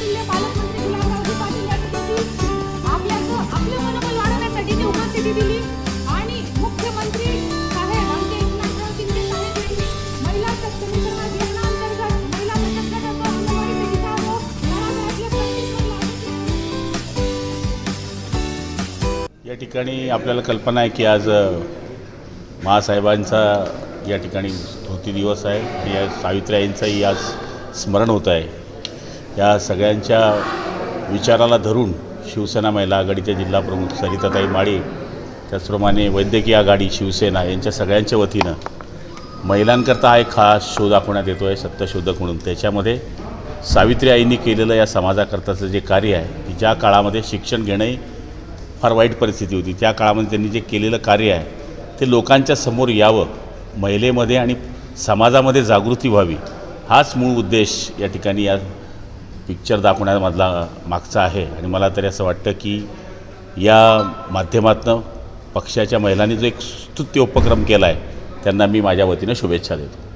पालकमंत्री पाटील यांनी मनोबल वाढवण्यासाठी ती उपस्थिती दिली. आणि मुख्यमंत्री साहेब आमचे एकनाथराव शिंदे साहेब यांनी महिला सक्षमीकरण महिला अंगणवाडी सेविका व घराघरातल्या प्रत्येक या ठिकाणी आपल्याला कल्पना आहे की आज महासाहेबांचा या ठिकाणी स्मृती दिवस आहे आणि या सावित्रीआईंचाही आज स्मरण होत आहे. या सगळ्यांच्या विचाराला धरून शिवसेना महिला आघाडीच्या जिल्हाप्रमुख सरिताताई माळी त्याचप्रमाणे वैद्यकीय आघाडी शिवसेना यांच्या सगळ्यांच्या वतीनं महिलांकरता हा एक खास शो दाखवण्यात येतो आहे सत्यशोधक म्हणून. त्याच्यामध्ये सावित्री आईंनी केलेलं या समाजाकरताचं जे कार्य आहे की ज्या काळामध्ये शिक्षण घेणंही फार वाईट परिस्थिती होती त्या काळामध्ये त्यांनी जे केलेलं कार्य आहे ते लोकांच्या समोर यावं महिलेमध्ये आणि समाजामध्ये जागृती व्हावी हाच मूळ उद्देश या ठिकाणी या पिक्चर दाखवण्यामधला मागचा आहे. आणि मला तरी असं वाटतं की या माध्यमातनं पक्षाच्या महिलांनी जो एक स्तुत्य उपक्रम केला आहे त्यांना मी माझ्या वतीनं शुभेच्छा देतो.